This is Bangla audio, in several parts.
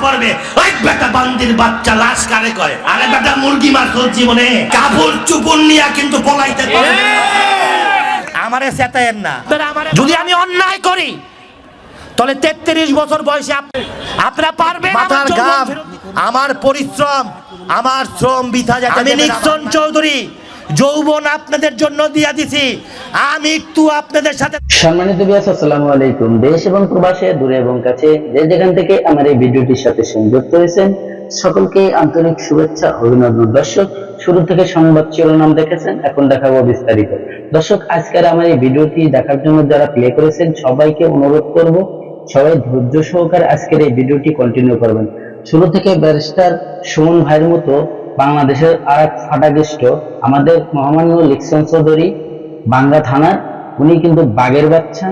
পড়বে। ওই বেটা বান্দির বাচ্চা লাশ কারে কয় আরে বেটা মুরগি মাছ জীবনে কাপড় চুপুর নিয়া কিন্তু পলাইতে পারবে আমারে না। যদি আমি অন্যায় করি তাহলে তেত্রিশ বছর বয়সে আপ- আপনারা পারবেন মাথার ঘাম আমার পরিশ্রম আমার শ্রম বিথা যাতে আমি নিক্সন চৌধুরী যৌবন আপনাদের জন্য দিয়া দিছি। আমি একটু আপনাদের সাথে সম্মানিত বিয়াস আসসালামু আলাইকুম। দেশ এবং প্রবাসে, দূরে এবং কাছে, যে যেখান থেকে আমার এই ভিডিওটির সাথে সংযুক্ত হয়েছেন, সকলকে আন্তরিক শুভেচ্ছা, অভিনন্দন। দর্শক, শুরু থেকে সংবাদ শিরোনাম দেখেছেন, এখন দেখাবো বিস্তারিত। দর্শক, আজকের আমার এই ভিডিওটি দেখার জন্য যারা প্লে করেছেন, সবাইকে অনুরোধ করব, সবাই ধৈর্য সহকারে আজকের এই ভিডিওটি কন্টিনিউ করবেন। শুরু থেকে ব্যারিস্টার সুমন ভাইয়ের মতো বাংলাদেশের আর এক ফাটাগিষ্ট আমাদের মহামান্য লিকসন চৌধুরী বাংলা থানার, উনি কিন্তু বাঘের বাচ্চা।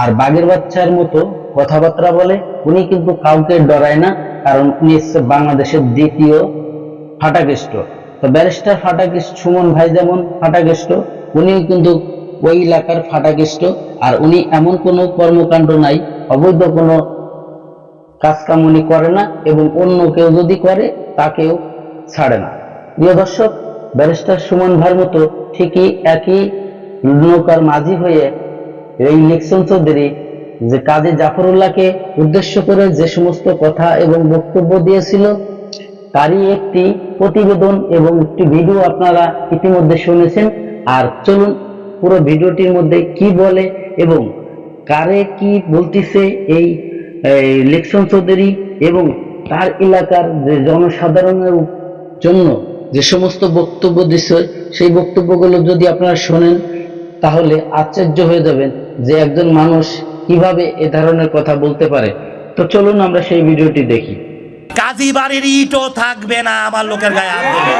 আর বাঘের বাচ্চার মতো কথাবার্তা বলে, উনি কিন্তু কাউকে ডরায় না, কারণ উনি হচ্ছে বাংলাদেশের দ্বিতীয় ফাটাকেষ্ট তো ব্যারিস্টার ফাটাকেষ্ট সুমন ভাই যেমন ফাটাকেষ্ট উনি কিন্তু ওই এলাকার ফাটাকেষ্ট আর উনি এমন কোনো কর্মকাণ্ড নাই, অবৈধ কোনো কাজ কাম উনি করে না, এবং অন্য কেউ যদি করে, তাকেও ছাড়ে না। প্রিয় দর্শক, ব্যারিস্টার সুমন ভাইয়ের মতো ঠিকই একই নৌকার মাঝি হয়ে এই ইলেকশন চৌধুরী যে কাজী জাফরুল্লাহকে উদ্দেশ্য করে যে সমস্ত কথা এবং বক্তব্য দিয়েছিল, তারই একটি প্রতিবেদন এবং একটি ভিডিও আপনারা ইতিমধ্যে শুনেছেন। আর চলুন পুরো ভিডিওটির মধ্যে কি বলে এবং কারে কি বলতিছে এই ইলেকশন চৌধুরী এবং তার এলাকার যে জনসাধারণের জন্য যে সমস্ত বক্তব্য দিচ্ছে সেই বক্তব্যগুলো যদি আপনারা শোনেন তাহলে আশ্চর্য হয়ে যাবেন যে একজন মানুষ কীভাবে এ ধরনের কথা বলতে পারে। তো চলুন আমরা সেই ভিডিওটি দেখি। কাজী বাড়ির ইটও থাকবে না আমার লোকের গায়ে হাত দেবে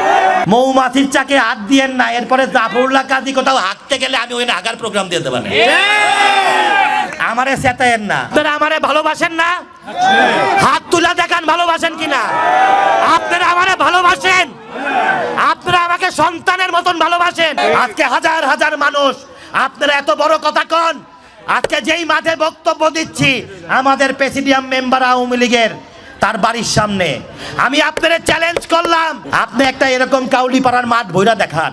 মৌমাছির চাকে হাত দিয়েন না এরপরে জাফরুল্লাহ কাজী কোথাও হাঁকতে গেলে আমি ওই হাগার প্রোগ্রাম দিতে পারি আমারে সেতায়েন না। আপনারা আমারে ভালোবাসেন না? হাত তুলা দেখান ভালোবাসেন কিনা? আপনারা আমারে ভালোবাসেন? আপনারা সন্তানের মতন ভালোবাসেন। আজকে হাজার হাজার মানুষ। আপনারা এত বড় কথা কন? আজকে যেই মাঠে বক্তব্য দিচ্ছি আমাদের প্রেসিডিয়াম মেম্বার আওয়ামী লীগের তার বাড়ির সামনে। আমি আপনাদের চ্যালেঞ্জ করলাম আপনি একটা এরকম কাউলি পাড়ার মাঠ ভৈরা দেখান।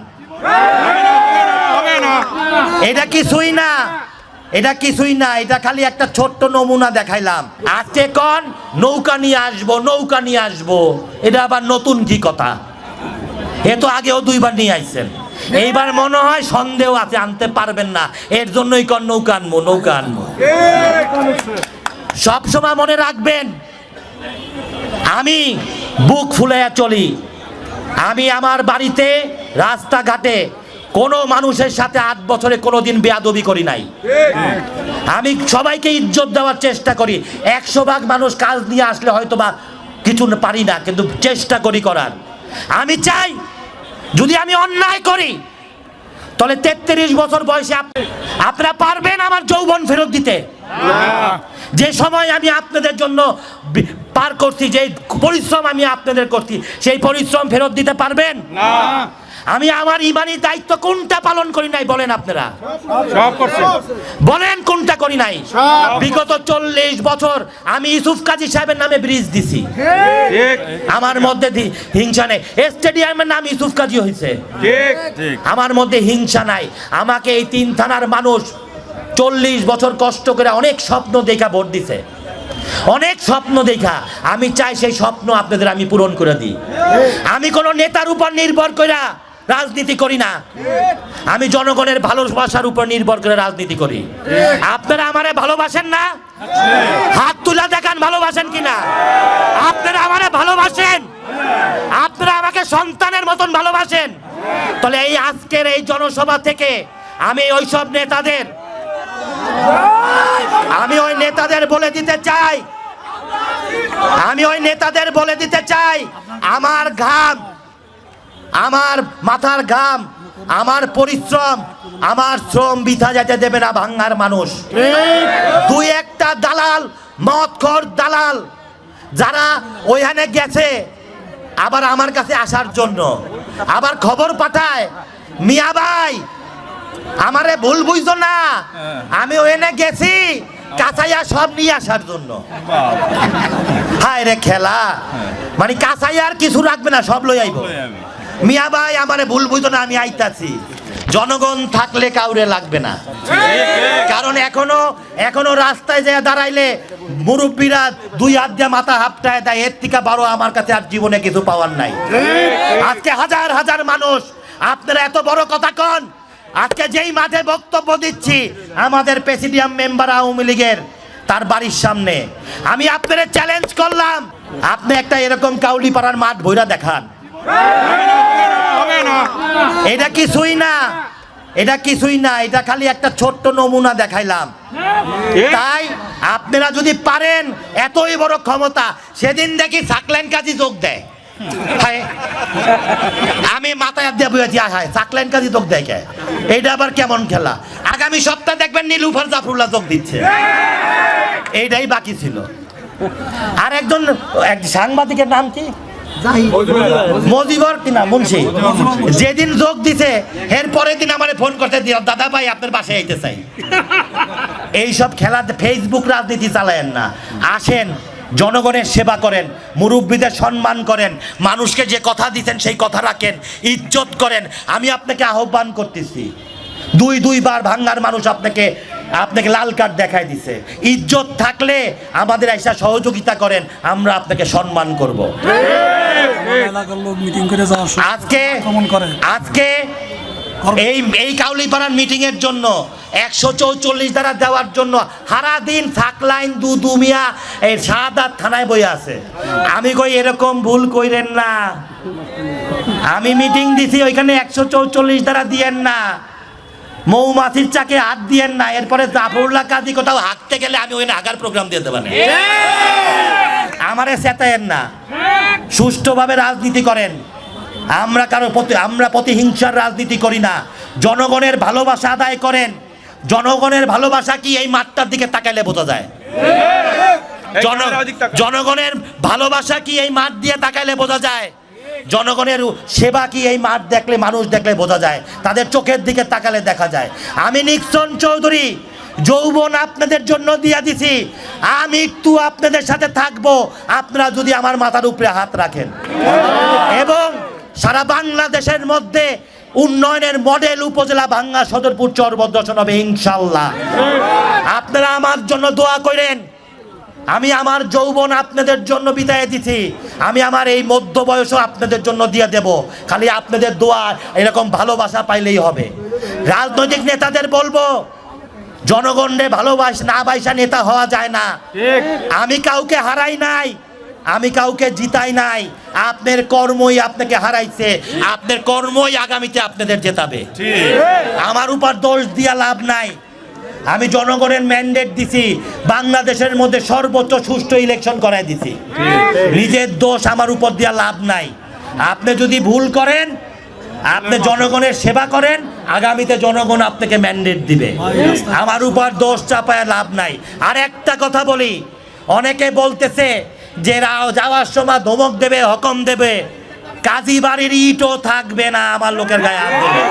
এটা কিছুই না? এটা কিছুই না? এটা খালি একটা ছোট্ট নমুনা দেখাইলাম। আজকে কন? নৌকা নিয়ে আসব নৌকা নিয়ে আসব। এটা আবার নতুন কি কথা? এ তো আগেও দুইবার নিয়ে আইছেন। এইবার মনে হয় সন্দেহ আছে, আনতে পারবেন না। এর জন্যই কর নৌকা আনব নৌকা আনব। সব সময় মনে রাখবেন, আমি বুক ফুলাইয়া চলি। আমি আমার বাড়িতে, রাস্তাঘাটে কোনো মানুষের সাথে আট বছরে কোনো দিন বেয়াদবি করি নাই। আমি সবাইকে ইজ্জত দেওয়ার চেষ্টা করি। একশো ভাগ মানুষ কাজ নিয়ে আসলে হয়তো বা কিছু পারি না, কিন্তু চেষ্টা করি করার। আমি চাই, যদি আমি অন্যায় করি, তাহলে তেত্রিশ বছর বয়সে আপ- আপনারা পারবেন আমার যৌবন ফেরত দিতে। যে সময় আমি আপনাদের জন্য পার করছি, যে পরিশ্রম আমি আপনাদের করছি, সেই পরিশ্রম ফেরত দিতে পারবেন? আমি আমার ইমানি দায়িত্ব কোনটা পালন করি নাই বলেন আপনারা? বলেন কোনটা করি নাই? বিগত চল্লিশ বছর আমি ইউসুফ কাজী সাহেবের নামে ব্রিজ দিছি। আমার মধ্যে হিংসা নেই। স্টেডিয়ামের নাম ইউসুফ কাজী হয়েছে ঠিক। ঠিক। আমার মধ্যে হিংসা নাই। আমাকে এই তিন থানার মানুষ চল্লিশ বছর কষ্ট করে অনেক স্বপ্ন দেখা ভোট দিছে। অনেক স্বপ্ন দেখা। আমি চাই সেই স্বপ্ন আপনাদের আমি পূরণ করে দিই। আমি কোনো নেতার উপর নির্ভর করে রাজনীতি করি না। আমি জনগণের ভালোবাসার উপর নির্ভর করে রাজনীতি করি। আপনারা আমারে ভালোবাসেন না? হাত তুলা দেখান ভালোবাসেন কিনা? আপনারা আমারে ভালোবাসেন? আপনারা আমাকে সন্তানের মতন ভালোবাসেন? তাহলে এই আজকের এই জনসভা থেকে আমি ওইসব নেতাদের আমি ওই নেতাদের বলে দিতে চাই। আমি ওই নেতাদের বলে দিতে চাই, আমার ঘাম আমার মাথার ঘাম আমার পরিশ্রম আমার শ্রম বৃথা যেতে দেবে না ভাঙ্গার মানুষ। দুই একটা দালাল মদখর দালাল যারা ওইখানে গেছে আবার আমার কাছে আসার জন্য। আবার খবর পাঠায় মিয়া ভাই আমারে ভুল বুঝতো না আমি ওখানে গেছি কাঁচাইয়া সব নিয়ে আসার জন্য। হায় রে খেলা। মানে কাঁচাইয়া আর কিছু রাখবে না সব লই আইব। মিয়া ভাই, আমারে ভুল বুঝতো না, আমি আইতাছি। জনগণ থাকলে কাউরে লাগবে না। কারণ এখনও এখনও রাস্তায় যায় দাঁড়াইলে মুরব্বীরা দুই হাত দিয়ে মাথা হাপটায় দেয়, এর থেকে বারো আমার কাছে আর জীবনে কিছু পাওয়ার নাই। আজকে হাজার হাজার মানুষ, আপনারা এত বড় কথা কন? আজকে যেই মাঠে বক্তব্য দিচ্ছি, আমাদের প্রেসিডিয়াম মেম্বার আওয়ামী লীগের, তার বাড়ির সামনে। আমি আপনাদের চ্যালেঞ্জ করলাম, আপনি একটা এরকম কাউলিপাড়ার মাঠ ভৈরা দেখান। এটা কিছুই না। এটা কিছুই না এটা খালি একটা ছোট্ট নমুনা দেখাইলাম। তাই আপনারা যদি পারেন এতই বড় ক্ষমতা সেদিন দেখি সাকলেন কাজী যোগ দেয়। আমি মাথায় হাত দিয়ে বুঝেছি হায় সাকলেন কাজী যোগ দেয় কে? এইটা আবার কেমন খেলা? আগামী সপ্তাহে দেখবেন নীলুফার জাফরুল্লাহ যোগ দিচ্ছে। এইটাই বাকি ছিল। আর একজন এক সাংবাদিকের নাম কি? মজিবর কিনা মুন্সি। যেদিন যোগ দিছে এর পরের দিন আমারে ফোন করতে দিও দাদা ভাই আপনার বাসায় আইতে চাই। এইসব খেলাতে ফেসবুক রাজনীতি চালায়েন না। আসেন জনগণের সেবা করেন মুরব্বীদের সম্মান করেন মানুষকে যে কথা দিতেন সেই কথা রাখেন ইজ্জত করেন। আমি আপনাকে আহ্বান করতেছি। দুই দুইবার ভাঙ্গার মানুষ আপনাকে আপনাকে লাল কার্ড দেখাই দিছে। ইজ্জত থাকলে আমাদের এসা সহযোগিতা করেন, আমরা আপনাকে সম্মান করব। আজকে আজকে এই এই কাউলিপাড়ার মিটিং এর জন্য, একশো চৌচল্লিশ দ্বারা দেওয়ার জন্য সারা দিন থাকলাইন দু দুমিয়া এই সাদাত থানায় বই আছে। আমি কই এরকম ভুল কইরেন না। আমি মিটিং দিছি, ওইখানে একশো চৌচল্লিশ দ্বারা দিয়েন না। মৌমাছির চাকে হাত দিয়েন না এরপরে জাফরুল্লাহ কাজী কোথাও হাঁকতে গেলে আমি ওই হাগার প্রোগ্রাম দিয়ে দেবেন আমারে চেতায়েন না। সুষ্ঠুভাবে রাজনীতি করেন। আমরা কারও প্রতি আমরা প্রতিহিংসার রাজনীতি করি না। জনগণের ভালোবাসা আদায় করেন। জনগণের ভালোবাসা কি এই মাঠটার দিকে তাকাইলে বোঝা যায়? জনগণের ভালোবাসা কি এই মাঠ দিয়ে তাকাইলে বোঝা যায়? জনগণের সেবা কি এই মাঠ দেখলে, মানুষ দেখলে বোঝা যায়? তাদের চোখের দিকে তাকালে দেখা যায়। আমি নিক্সন চৌধুরী, যৌবন আপনাদের জন্য দিয়া দিছি। আমি একটু আপনাদের সাথে থাকব। আপনারা যদি আমার মাথার উপরে হাত রাখেন। এবং সারা বাংলাদেশের মধ্যে উন্নয়নের মডেল উপজেলা ভাঙ্গা সদরপুর চরবদ্দর্শন হবে ইনশাল্লাহ। আপনারা আমার জন্য দোয়া করেন। আমি আমার যৌবন আপনাদের জন্য বিদায় দিছি। আমি আমার এই মধ্য বয়সও আপনাদের জন্য দিয়ে দেব। খালি আপনাদের দোয়া এরকম ভালোবাসা পাইলেই হবে। রাজনৈতিক নেতাদের বলব জনগণে ভালোবাস না বাইসা নেতা হওয়া যায় না। আমি কাউকে হারাই নাই আমি কাউকে জিতাই নাই। আপনার কর্মই আপনাকে হারাইছে আপনার কর্মই আগামীতে আপনাদের জেতাবে। আমার উপর দোষ দিয়া লাভ নাই। আমি জনগণের ম্যান্ডেট দিছি বাংলাদেশের মধ্যে সর্বোচ্চ সুষ্ঠু ইলেকশন করাই দিছি। নিজের দোষ আমার উপর দিয়া লাভ নাই। আপনি যদি ভুল করেন আপনি জনগণের সেবা করেন আগামীতে জনগণ আপনাকে ম্যান্ডেট দিবে। আমার উপর দোষ চাপায় লাভ নাই। আর একটা কথা বলি অনেকে বলতেছে যে যাওয়ার সময় ধমক দেবে হকম দেবে। কাজী বাড়ির ইটও থাকবে না আমার লোকের গায়ে হাত দেবে।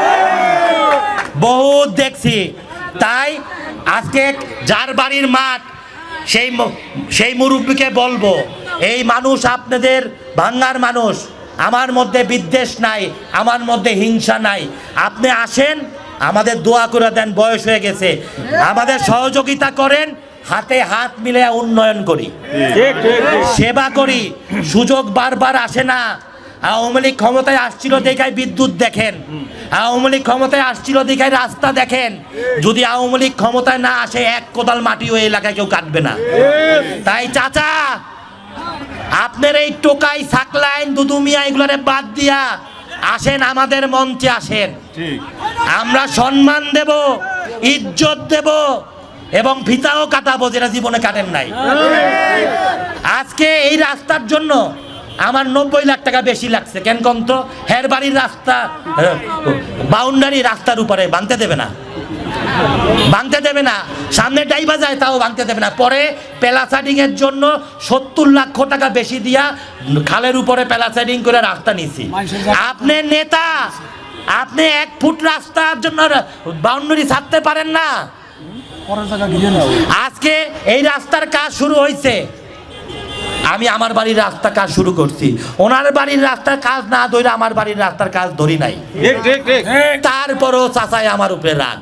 বহুত দেখছি। তাই আজকে যার বাড়ির মাঠ সেই সেই মুরব্বীকে বলব এই মানুষ আপনাদের ভাঙ্গার মানুষ। আমার মধ্যে বিদ্বেষ নাই আমার মধ্যে হিংসা নাই। আপনি আসেন আমাদের দোয়া করে দেন বয়স হয়ে গেছে। আমাদের সহযোগিতা করেন হাতে হাত মিলে উন্নয়ন করি। সেবা করি সুযোগ বারবার আসে না। আওয়ামী লীগ ক্ষমতায় আসছিল দেখায় বিদ্যুৎ দেখেন। আওয়ামী লীগ ক্ষমতায় আসছিল দেখায় রাস্তা দেখেন। যদি আওয়ামী লীগ ক্ষমতায় না আসে এক কোদাল মাটি ওই এলাকায় কেউ কাটবে না। তাই চাচা আপনার এই টোকাই সাকলাইন দুদুমিয়া এগুলোরে বাদ দিয়া আসেন আমাদের মঞ্চে আসেন। আমরা সম্মান দেব ইজ্জত দেব এবং ফিতাও কাটাবো যেটা জীবনে কাটেন নাই। আজকে এই রাস্তার জন্য আমার নব্বই লাখ টাকা বেশি লাগছে। কেন কম তো? হের বাড়ির রাস্তা বাউন্ডারি রাস্তার উপরে বাঁধতে দেবে না। ভাঙতে দেবে না। সামনে ডাইবা যায় তাও ভাঙতে দেবে না। পরে প্যালাসাইডিং এর জন্য সত্তর লক্ষ টাকা বেশি দিয়া খালের উপরে প্যালাসাইডিং করে রাস্তা নিছি আপনি নেতা আপনি এক ফুট রাস্তার জন্য বাউন্ডারি ছাড়তে পারেন না। আজকে এই রাস্তার কাজ শুরু হয়েছে আমি আমার বাড়ির রাস্তা কাজ শুরু করছি। ওনার বাড়ির রাস্তার কাজ না ধরে আমার বাড়ির রাস্তার কাজ ধরি নাই। তারপরও চাচাই আমার উপরে রাগ।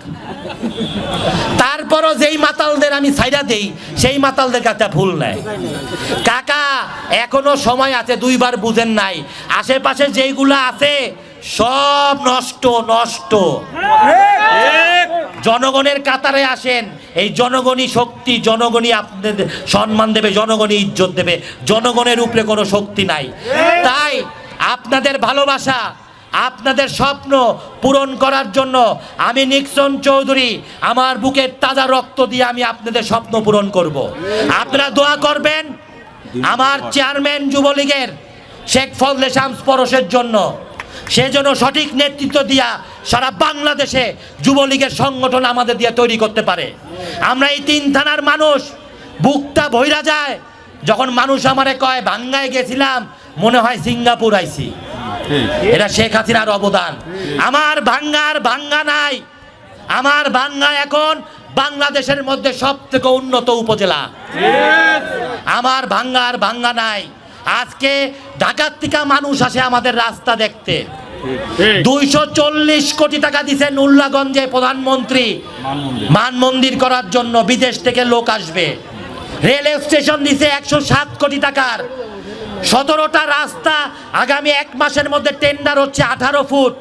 তারপরও যেই মাতালদের আমি ছাইরা দেই সেই মাতালদের কাছে ভুল নেয় কাকা এখনও সময় আছে দুইবার বুঝেন নাই। আশেপাশে যেইগুলো আছে সব নষ্ট নষ্ট। জনগণের কাতারে আসেন। এই জনগণই শক্তি জনগণই আপনাদের সম্মান দেবে জনগণই ইজ্জত দেবে। জনগণের উপরে কোনো শক্তি নাই। তাই আপনাদের ভালোবাসা আপনাদের স্বপ্ন পূরণ করার জন্য আমি নিক্সন চৌধুরী আমার বুকের তাজা রক্ত দিয়ে আমি আপনাদের স্বপ্ন পূরণ করব। আপনারা দোয়া করবেন আমার চেয়ারম্যান যুবলীগের শেখ ফজলে শামস পরশের জন্য। সে যেন সঠিক নেতৃত্ব দিয়া সারা বাংলাদেশে যুবলীগের সংগঠন আমাদের দিয়ে তৈরি করতে পারে। আমরা এই তিন থানার মানুষ বুকটা ভৈরা যায় যখন মানুষ আমারে কয় ভাঙ্গায় গেছিলাম মনে হয় সিঙ্গাপুর আইছি। এটা শেখ হাসিনার অবদান। আমার ভাঙ্গার ভাঙ্গা নাই। আমার ভাঙ্গা এখন বাংলাদেশের মধ্যে সব থেকে উন্নত উপজেলা। আমার ভাঙ্গার ভাঙ্গা নাই। আজকে ঢাকার থেকে মানুষ আসে আমাদের রাস্তা দেখতে। দুইশো চল্লিশ কোটি টাকা দিচ্ছেন উল্লাগঞ্জে প্রধানমন্ত্রী। মান মন্দির করার জন্য বিদেশ থেকে লোক আসবে। রেল স্টেশন দিছে একশো সাত কোটি টাকার। সতেরোটা রাস্তা আগামী এক মাসের মধ্যে টেন্ডার হচ্ছে আঠারো ফুট।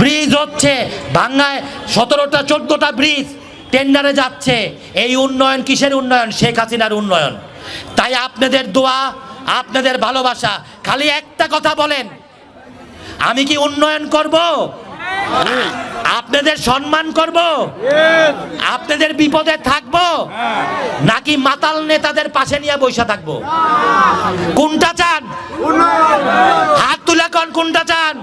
ব্রিজ হচ্ছে ভাঙ্গায় সতেরোটা চোদ্দটা ব্রিজ টেন্ডারে যাচ্ছে। এই উন্নয়ন কিসের উন্নয়ন? শেখ হাসিনার উন্নয়ন। তাই আপনাদের দোয়া, আপনাদের ভালোবাসা। খালি একটা কথা বলেন, আমি কি উন্নয়ন করব? আপনাদের সম্মান করব? আপনাদের বিপদে থাকব? নাকি মাতাল নেতাদের পাশে নিয়ে বসে থাকব? কোনটা চান? হাত তুলে কোন, কোনটা চান?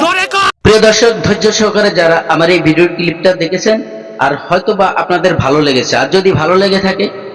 জোরে কর প্রিয় দর্শক, ধৈর্য সহকারে যারা আমার এই ভিডিও ক্লিপটা দেখেছেন, আর হয়তো বা আপনাদের ভালো লেগেছে। আর যদি ভালো লেগে থাকে